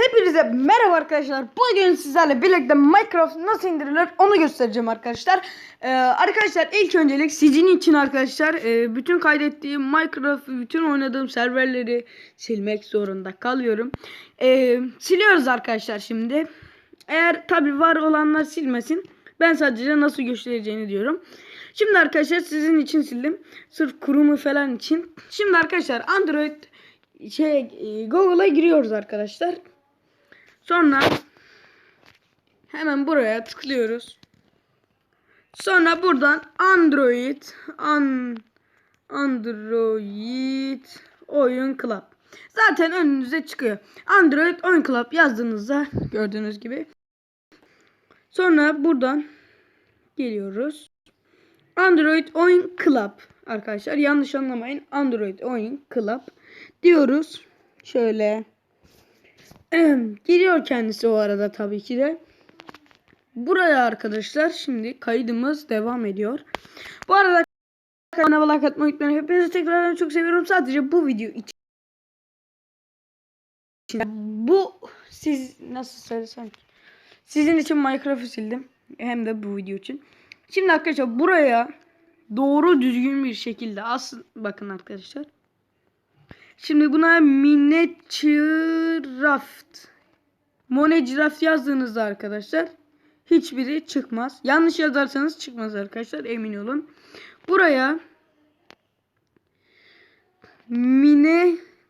Hepinize merhaba arkadaşlar. Bugün sizlerle birlikte Minecraft nasıl indirilir onu göstereceğim arkadaşlar. Ee, arkadaşlar ilk öncelik sizin için arkadaşlar e, bütün kaydettiğim Minecraft, bütün oynadığım serverleri silmek zorunda kalıyorum. Ee, siliyoruz arkadaşlar şimdi. Eğer tabi var olanlar silmesin. Ben sadece nasıl göstereceğini diyorum. Şimdi arkadaşlar sizin için sildim. Sırf kurumu falan için. Şimdi arkadaşlar Android şey e, Google'a giriyoruz arkadaşlar. Sonra hemen buraya tıklıyoruz. Sonra buradan Android an, Android oyun club. Zaten önünüze çıkıyor. Android oyun club yazdığınızda gördüğünüz gibi. Sonra buradan geliyoruz. Android oyun club arkadaşlar yanlış anlamayın. Android oyun club diyoruz. Şöyle Giriyor kendisi o arada tabii ki de. Buraya arkadaşlar şimdi kaydımız devam ediyor. Bu arada kanala like atmayı unutmayın. Hepinizi tekrardan çok seviyorum. Sadece bu video için. Bu siz nasıl söylesem? Sizin için Minecraft'ı sildim. Hem de bu video için. Şimdi arkadaşlar buraya doğru düzgün bir şekilde asıl bakın arkadaşlar. Şimdi buna Minecraft Monecraft yazdığınızda arkadaşlar hiçbiri çıkmaz. Yanlış yazarsanız çıkmaz arkadaşlar emin olun. Buraya Minecraft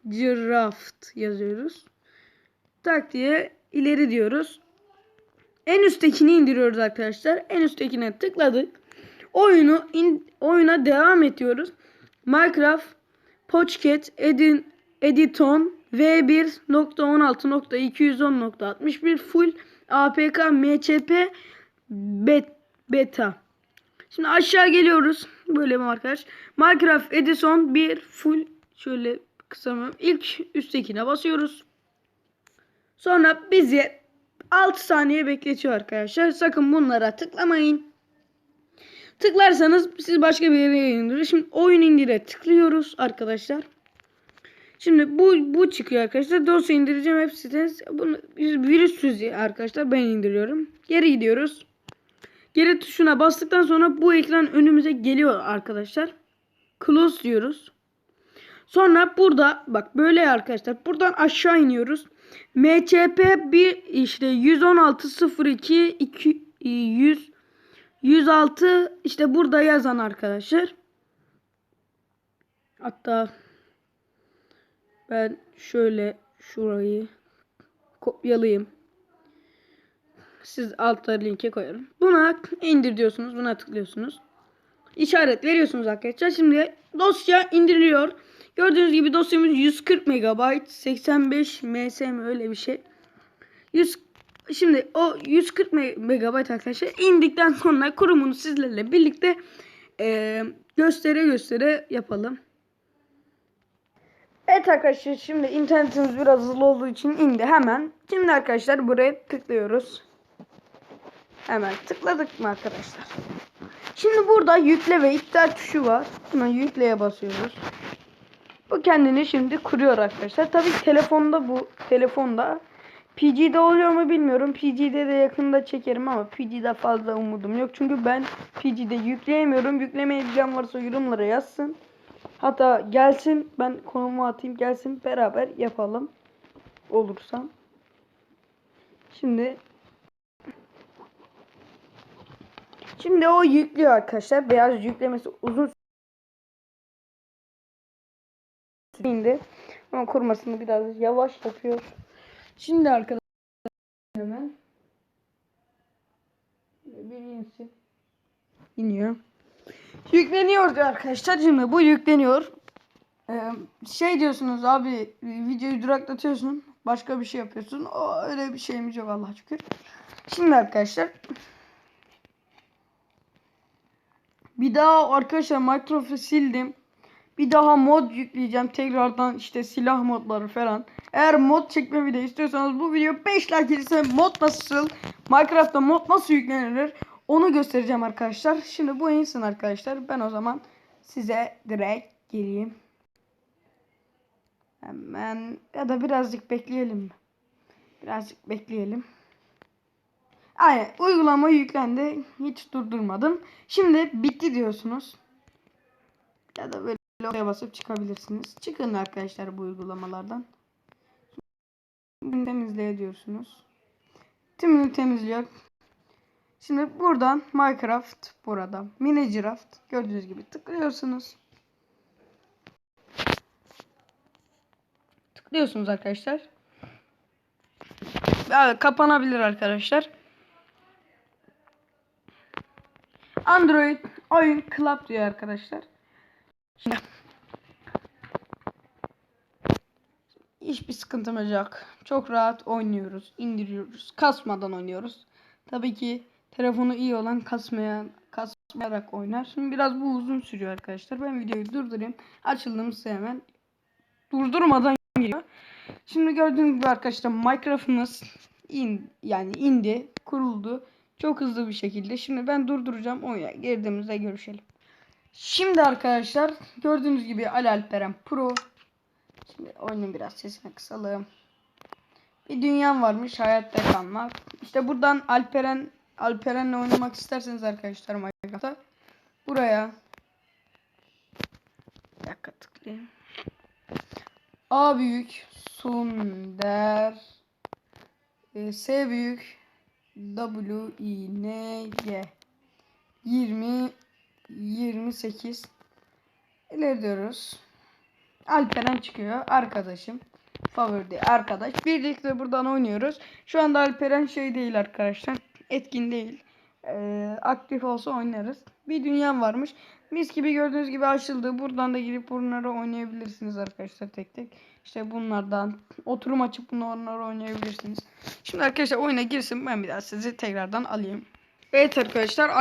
yazıyoruz. Tak diye ileri diyoruz. En üsttekini indiriyoruz arkadaşlar. En üsttekine tıkladık. Oyunu in, oyuna devam ediyoruz. Minecraft Pocket Edin, Editon V1.16.210.61 Full APK MCP bet, Beta. Şimdi aşağı geliyoruz. Böyle mi arkadaş? Minecraft Edison 1 full şöyle kısa İlk üsttekine basıyoruz. Sonra bizi 6 saniye bekletiyor arkadaşlar. Sakın bunlara tıklamayın. Tıklarsanız siz başka bir yere indiriyor. Şimdi oyun indire tıklıyoruz arkadaşlar. Şimdi bu bu çıkıyor arkadaşlar. Dosya indireceğim hepsini. Bunu virüsüz arkadaşlar ben indiriyorum. Geri gidiyoruz. Geri tuşuna bastıktan sonra bu ekran önümüze geliyor arkadaşlar. Close diyoruz. Sonra burada bak böyle arkadaşlar. Buradan aşağı iniyoruz. MCP 1 işte 116.02 2 100 106 işte burada yazan arkadaşlar. Hatta ben şöyle şurayı kopyalayayım. Siz altta linke koyarım. Buna indir diyorsunuz. Buna tıklıyorsunuz. İşaret veriyorsunuz arkadaşlar. Şimdi dosya indiriliyor. Gördüğünüz gibi dosyamız 140 MB 85 ms mi öyle bir şey. 100 Şimdi o 140 MB arkadaşlar indikten sonra kurumunu sizlerle birlikte e, göstere göstere yapalım. Evet arkadaşlar şimdi internetimiz biraz hızlı olduğu için indi hemen. Şimdi arkadaşlar buraya tıklıyoruz. Hemen tıkladık mı arkadaşlar? Şimdi burada yükle ve iptal tuşu var. Buna yükleye basıyoruz. Bu kendini şimdi kuruyor arkadaşlar. Tabii telefonda bu telefonda PG'de oluyor mu bilmiyorum. PG'de de yakında çekerim ama PG'de fazla umudum yok. Çünkü ben PG'de yükleyemiyorum. Yüklemeye bilen varsa yorumlara yazsın. Hatta gelsin ben konumu atayım gelsin beraber yapalım. Olursam. Şimdi Şimdi o yüklüyor arkadaşlar. Beyaz yüklemesi uzun indi. Ama kurmasını biraz yavaş yapıyor. Şimdi arkadaşlar hemen bir insin. İniyor. Yükleniyor arkadaşlar. Şimdi bu yükleniyor. Ee, şey diyorsunuz abi videoyu duraklatıyorsun. Başka bir şey yapıyorsun. O öyle bir şeyimiz yok Allah şükür. Şimdi arkadaşlar bir daha arkadaşlar Minecraft'ı sildim. Bir daha mod yükleyeceğim. Tekrardan işte silah modları falan. Eğer mod çekme video istiyorsanız bu video 5 like gelirse mod nasıl Minecraft'ta mod nasıl yüklenilir onu göstereceğim arkadaşlar. Şimdi bu insan arkadaşlar. Ben o zaman size direkt geleyim. Hemen ya da birazcık bekleyelim. Birazcık bekleyelim. Aynen uygulama yüklendi. Hiç durdurmadım. Şimdi bitti diyorsunuz. Ya da böyle oraya basıp çıkabilirsiniz. Çıkın arkadaşlar bu uygulamalardan. Şimdi temizle diyorsunuz. Tümünü temizliyor. Şimdi buradan Minecraft burada. Minecraft gördüğünüz gibi tıklıyorsunuz. Tıklıyorsunuz arkadaşlar. Evet, kapanabilir arkadaşlar. Android oyun club diyor arkadaşlar. Şimdi hiçbir sıkıntımız yok. Çok rahat oynuyoruz, indiriyoruz, kasmadan oynuyoruz. Tabii ki telefonu iyi olan kasmayan kasmayarak oynar. Şimdi biraz bu uzun sürüyor arkadaşlar. Ben videoyu durdurayım. Açıldığımızda hemen durdurmadan geliyor. Şimdi gördüğünüz gibi arkadaşlar Minecraft'ımız in, yani indi, kuruldu. Çok hızlı bir şekilde. Şimdi ben durduracağım. Oyuna girdiğimizde görüşelim. Şimdi arkadaşlar gördüğünüz gibi Ali Alperen Pro. Şimdi oyunun biraz sesini kısalım. Bir dünyam varmış hayatta kalmak. İşte buradan Alperen Alperen'le oynamak isterseniz arkadaşlar Minecraft'ta buraya bir dakika tıklayayım. A büyük Sunder e, S büyük W I N G 20 28 ileri diyoruz. Alperen çıkıyor. Arkadaşım. Favori arkadaş. Birlikte buradan oynuyoruz. Şu anda Alperen şey değil arkadaşlar. Etkin değil. Ee, aktif olsa oynarız. Bir dünyam varmış. Mis gibi gördüğünüz gibi açıldı. Buradan da girip bunları oynayabilirsiniz arkadaşlar tek tek. İşte bunlardan oturum açıp bunları oynayabilirsiniz. Şimdi arkadaşlar oyuna girsin. Ben bir daha sizi tekrardan alayım. Evet arkadaşlar